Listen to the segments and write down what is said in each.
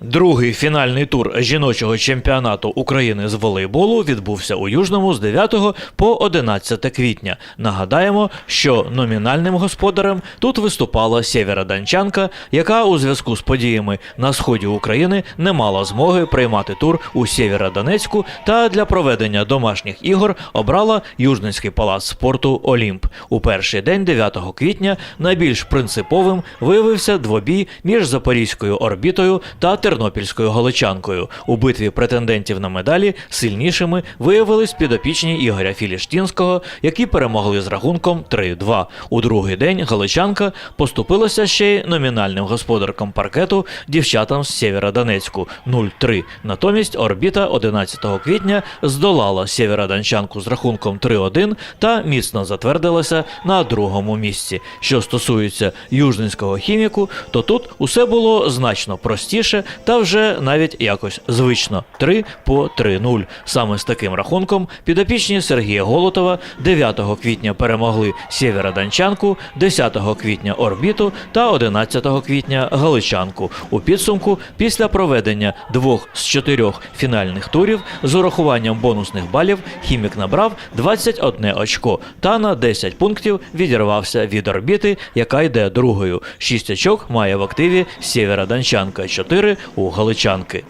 Другий фінальний тур жіночого чемпіонату України з волейболу відбувся у Южному з 9 по 11 квітня. Нагадаємо, що номінальним господарем тут виступала Сєвєродончанка, яка у зв'язку з подіями на сході України не мала змоги приймати тур у Сєвєродонецьку та для проведення домашніх ігор обрала Южницький палац спорту Олімп. У перший день 9 квітня найбільш принциповим виявився двобій між Запорізькою орбітою та Тернопільською Галичанкою. У битві претендентів на медалі сильнішими виявились підопічні Ігоря Філіштінського, які перемогли з рахунком 3-2. У другий день Галичанка поступилася ще й номінальним господаркам паркету дівчатам з Сєвєродонецьку 0-3. Натомість орбіта 11 квітня здолала Сєвєродончанку з рахунком 3-1 та міцно затвердилася на другому місці. Що стосується южненського хіміку, то тут усе було значно простіше та вже навіть якось звично 3 по 3-0. Саме з таким рахунком підопічні Сергія Голотова 9 квітня перемогли Сєвєродончанку, 10 квітня орбіту та 11 квітня Галичанку. У підсумку, після проведення двох з чотирьох фінальних турів з урахуванням бонусних балів, хімік набрав 21 очко та на 10 пунктів відірвався від орбіти, яка йде другою. Шість очок має в активі Сєвєродончанка, 4 у Галичанки.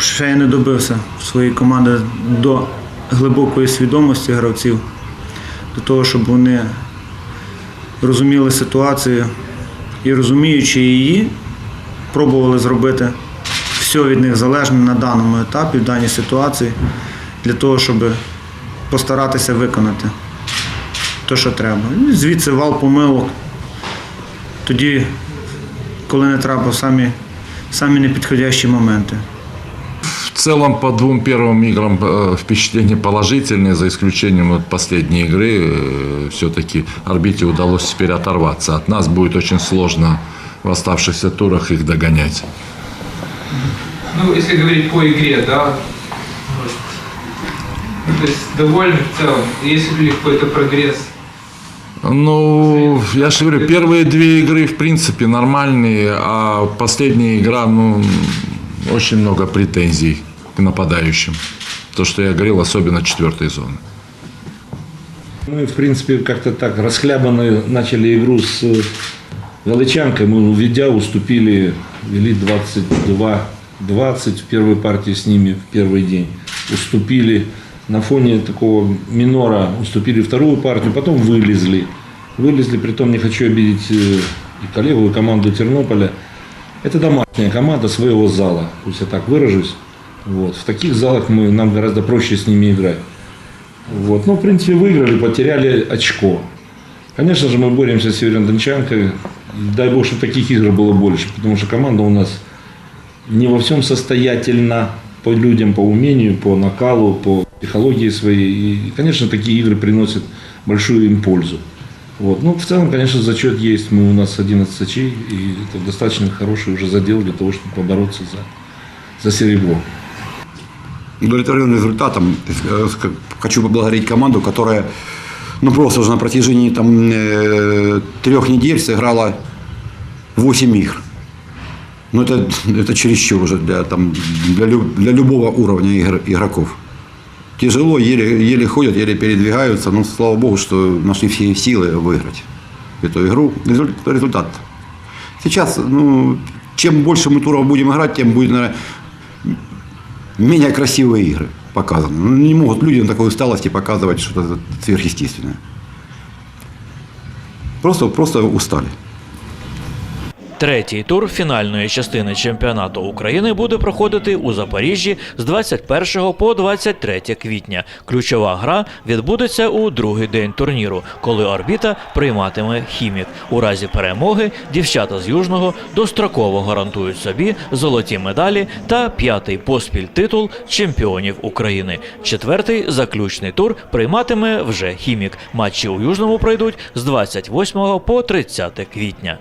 Ще я не добився своєї команди до глибокої свідомості гравців, до того, щоб вони розуміли ситуацію і розуміючи її, пробували зробити все від них залежне на даному етапі, в даній ситуації, для того, щоб постаратися виконати те, що треба. І звідси вал помилок. Тоді, коли не треба, самі, самі непідходящі моменти. В целом по двум первым играм э, впечатления положительные, за исключением вот последней игры. Все-таки орбите удалось теперь оторваться. От нас будет очень сложно в оставшихся турах их догонять. Ну, если говорить по игре, да, ну, то есть довольны в целом, есть ли какой-то прогресс? ну, я же говорю, первые две игры в принципе нормальные, а последняя игра, ну, очень много претензий к нападающим. То, что я говорил, особенно четвертой зоны. Мы, в принципе, как-то так расхлябанно начали игру с э, Галичанкой. Мы, уведя, уступили, вели 22-20 в первой партии с ними в первый день. Уступили на фоне такого минора, уступили вторую партию, потом вылезли. Вылезли, притом не хочу обидеть э, и коллегу, и команду Тернополя. Это домашняя команда своего зала, пусть я так выражусь. Вот. В таких залах мы, нам гораздо проще с ними играть. Вот. Ну, в принципе, выиграли, потеряли очко. Конечно же, мы боремся с Северодончанкой. И Дай бог, чтобы таких игр было больше, потому что команда у нас не во всем состоятельна по людям, по умению, по накалу, по психологии своей. И, конечно, такие игры приносят большую им пользу. Вот. Ну, в целом, конечно, зачет есть. Мы у нас 11 очей, и это достаточно хороший уже задел для того, чтобы побороться за, за серебро. удовлетворен результатом. Э, Хочу поблагодарить команду, которая ну, просто уже на протяжении там, э, трех недель сыграла 8 игр. Ну, это, это чересчур уже для, там, для, для любого уровня игр- игроков. Тяжело, еле, еле ходят, еле передвигаются, но слава богу, что нашли все силы выиграть эту игру. Результ- Результат. Сейчас, ну, чем больше мы туров будем играть, тем будет, наверное, менее красивые игры показаны. Ну, не могут люди на такой усталости показывать что-то сверхъестественное. Просто, просто устали. Третій тур фінальної частини чемпіонату України буде проходити у Запоріжжі з 21 по 23 квітня. Ключова гра відбудеться у другий день турніру, коли орбіта прийматиме хімік. У разі перемоги дівчата з Южного достроково гарантують собі золоті медалі та п'ятий поспіль титул чемпіонів України. Четвертий заключний тур прийматиме вже хімік. Матчі у Южному пройдуть з 28 по 30 квітня.